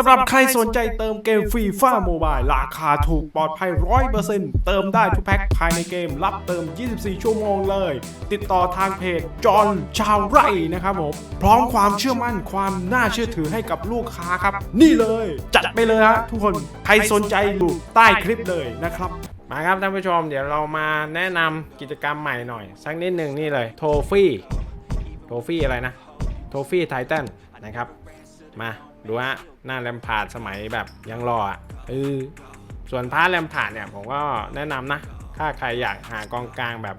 สำหรับใครสนใจเติมเกมฟรีฟ้าโมบายราคาถูกปลอดภัย 100%เติมได้ทุกแพ็คภายในเกม รับเติม 24 ชั่วโมงเลย ติดต่อทางเพจจอห์นชาวไร่นะครับผม พร้อมความเชื่อมั่นความน่าเชื่อถือให้กับลูกค้าครับ นี่เลย จัดไปเลยฮะทุกคนใครสนใจอยู่ใต้คลิปเลยนะครับมาครับท่านผู้ชมเดี๋ยวเรามาแนะนำกิจกรรมใหม่หน่อย สักนิดหนึ่งนี่เลยโทฟี่โทฟี่อะไรนะโทฟี่ไททันนะครับมา ดูฮะ หน้าแรมพาดสมัยแบบยังรออะเออส่วนพาร์ทแรมพาดเนี่ยผมก็แนะนำนะ ถ้าใครอยากหากองกลางแบบ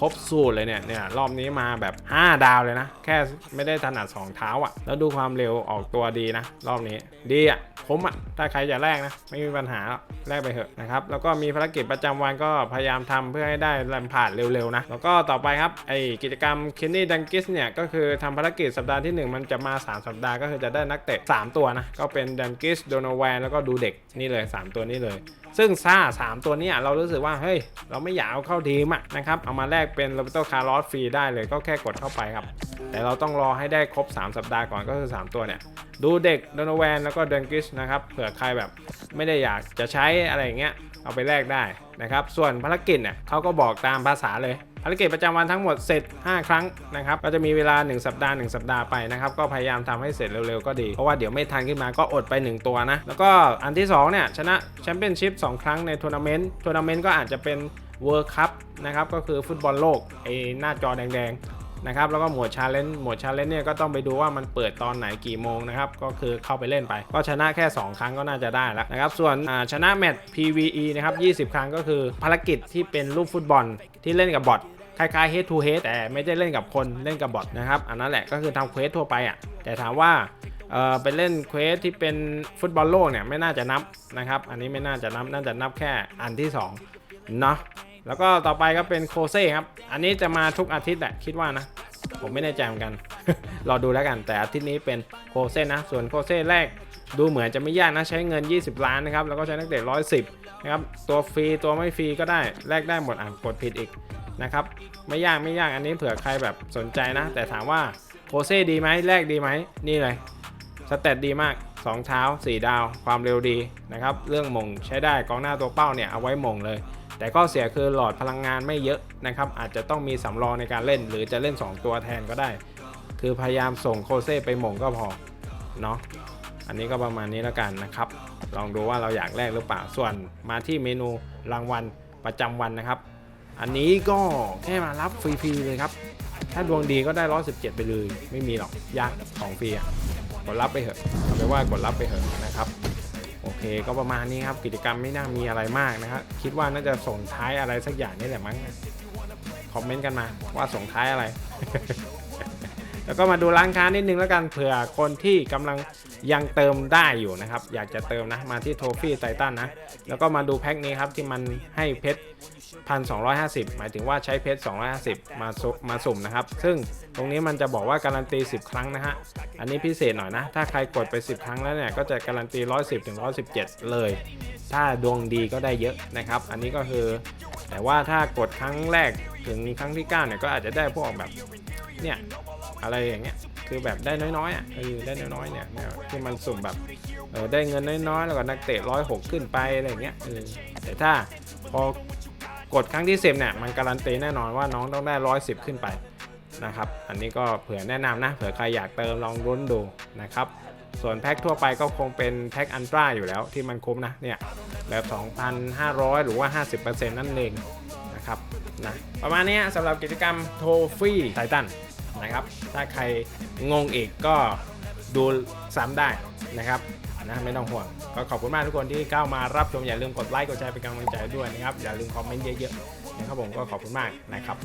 ครบสูตรเลยเนี่ยเนี่ยรอบนี้มาแบบ 5 ดาวเลยนะ แค่ไม่ได้ถนัด2เท้าอะ่ะ แล้วดูความเร็วออกตัวดีนะ รอบนี้ดีอะ่ะคุ้มอะ่ะถ้าใครจะแลกนะ ไม่มีปัญหาแลกไปเถอะนะครับ แล้วก็มีภารกิจประจำวันก็พยายามทำเพื่อให้ได้แรมผ่านเร็วๆนะ แล้วก็ต่อไปครับไอกิจกรรม k คนนี่ดังกิสเนี่ยก็คือทำภารกิจสัปดาห์ที่ 1 มันจะมา 3 สัปดาห์ก็คือจะได้นักเตะ 3 ตัวนะก็เป็นดังกิสโดนแวนแล้วก็ดูเด็กนี่เลย 3 ตัวนี้เลย ซึ่งซ่า3ตัวนี้เรารู้สึกว่าเฮ้ยเราไม่อยากเอาเข้าทีมอะนะครับเอามาแลกเป็นโรเบโตคาร์ลอสฟรีได้เลยก็แค่กดเข้าไปครับ แต่เราต้องรอให้ได้ครบ 3 สัปดาห์ก่อนก็คือ 3 ตัวเนี่ยดูเด็กโดนแวนแล้วก็เดนกิชนะครับเผื่อใครแบบไม่ได้อยากจะใช้อะไรอย่างเงี้ยเอาไปแลกได้นะครับส่วนภารกิจเนี่ยเขาก็บอกตามภาษาเลยารกิจประจำวันทั้งหมดเสร็จ 5 ครั้งนะครับก็จะมีเวลา 1 สัปดาห์ 1 สัปดาห์ไปนะครับก็พยายามทำให้เสร็จเร็วๆก็ดี เพราะว่าเดี๋ยวไม่ทันขึ้นมาก็อดไป 1 ตัวนะ แล้วก็อันที่2เนี่ยชนะแชมเปี้ยนชิพ2ครั้งในทัวร์นาเมนต์ทัวร์นาเมนต์ก็อาจจะเป็นเวิร์คัพนะครับก็คือฟุตบอลโลกไอ้หน้าจอแดงๆนะครับแล้วก็หมวดชาเลนจ์หมวดชาเลนจ์เนี่ยก็ต้องไปดูว่ามันเปิดตอนไหนกี่โมงนะครับก็คือเข้าไปเล่นไป ก็ชนะแค่ 2 ครั้งก็น่าจะได้แล้วนะครับส่วนชนะแมตช์ PVE นะครับ20 ครั้งก็คือภารกิจที่เป็นรูปฟุตบอลที่เล่นกับบอท คล้ายๆ head to head แต่ไม่ได้เล่นกับคนเล่นกับบอทนะครับอันนั้นแหละก็คือทำเควสทั่วไปอะแต่ถามว่าเออไปเล่นเควสที่เป็นฟุตบอลโลกเนี่ยไม่น่าจะนับนะครับอันนี้ไม่น่าจะนับน่าจะนับแค่อันที่2เนาะแล้วก็ต่อไปก็เป็นโคเซ่ครับ อันนี้จะมาทุกอาทิตย์แหละคิดว่านะ ผมไม่แน่ใจเหมือนกัน รอดูแล้วกัน แต่อาทิตย์นี้เป็นโคเซ่นะ ส่วนโคเซ่แรกดูเหมือนจะไม่ยากนะ ใช้เงิน 20 ล้านนะครับ แล้วก็ใช้นักเตะ110 นะครับ ตัวฟรีตัวไม่ฟรีก็ได้ แลกได้หมดอะกดผิดอีก นะครับ ไม่ยากไม่ยากอันนี้เผื่อใครแบบสนใจนะ แต่ถามว่าโคเซ่ดีไหมแลกดีไหมนี่เลยสเตตดีมาก 2 เท้า 4 ดาว ความเร็วดีนะครับ เรื่องมงใช้ได้กองหน้าตัวเป้าเนี่ยเอาไว้มงเลย แต่ข้อเสียคือหลอดพลังงานไม่เยอะนะครับ อาจจะต้องมีสำรองในการเล่น หรือจะเล่น 2 ตัวแทนก็ได้ คือพยายามส่งโคเซ่ไปมงก็พอเนาะอันนี้ก็ประมาณนี้แล้วกันนะครับ ลองดูว่าเราอยากแลกหรือเปล่าส่วนมาที่เมนูรางวัลประจำวันนะครับ อันนี้ก็แค่มารับฟรีๆเลยครับ ถ้าดวงดีก็ได้ร้อยสิบเจ็ดไปเลย ไม่มีหรอก ยากของฟรีอะกดรับไปเถอะเอาไปนว่ากดรับไปเถอะนะครับ โอเคก็ประมาณนี้ครับ กิจกรรมไม่น่ามีอะไรมากนะครับ คิดว่าน่าจะส่งท้ายอะไรสักอย่างนี่แหละมั้ง คอมเมนต์กันมาว่าส่งท้ายอะไร แล้วก็มาดูร้านค้านิดนึงแล้วกันเผื่อคนที่กำลังยังเติมได้อยู่นะครับ อยากจะเติมนะ มาที่โทฟี่ไททันนะ แล้วก็มาดูแพ็คนี้ครับที่มันให้เพชรพันสองหมายถึงว่าใช้เพชร 250 มามาสุ่มนะครับ ซึ่งตรงนี้มันจะบอกว่าการันตี 10 ครั้งนะฮะ อันนี้พิเศษหน่อยนะ ถ้าใครกดไป 10 ครั้งแล้วเนี่ยก็จะการันตี 110ถึง117 เลย ถ้าดวงดีก็ได้เยอะนะครับ อันนี้ก็คือ แต่ว่าถ้ากดครั้งแรกถึงครั้งที่ 9 เนี่ยก็อาจจะได้พวกแบบเนี่ย อะไรอย่างเงี้ยคือแบบได้น้อยๆอะเออได้น้อยๆเนี่ยที่มันสุ่มแบบเออได้เงินน้อยๆแล้วก็นักเตะร้อยหกขึ้นไปอะไรอย่างเงี้ยเออแต่ถ้าพอกดครั้งที่สิบเนี่ยมันการันตีแน่นอนว่าน้องต้องได้ร้อยสิบขึ้นไปนะครับอันนี้ก็เผื่อแนะนำนะเผื่อใครอยากเติมลองรุ้นดูนะครับส่วนแพ็คทั่วไปก็คงเป็นแพ็คอันตราอยู่แล้วที่มันคุ้มนะเนี่ยแบบ 2,500 หรือว่า 50%นั่นเองนะครับนะประมาณนี้สำหรับกิจกรรมโทฟี่ไททัน นะครับ ถ้าใครงงอีกก็ดูซ้ำได้นะครับนะไม่ต้องห่วง ก็ขอบคุณมากทุกคนที่เข้ามารับชมอย่าลืมกดไลค์กดแชร์เป็นกำลังใจด้วยนะครับ อย่าลืมคอมเมนต์เยอะๆนะครับผมก็ขอบคุณมากนะครับ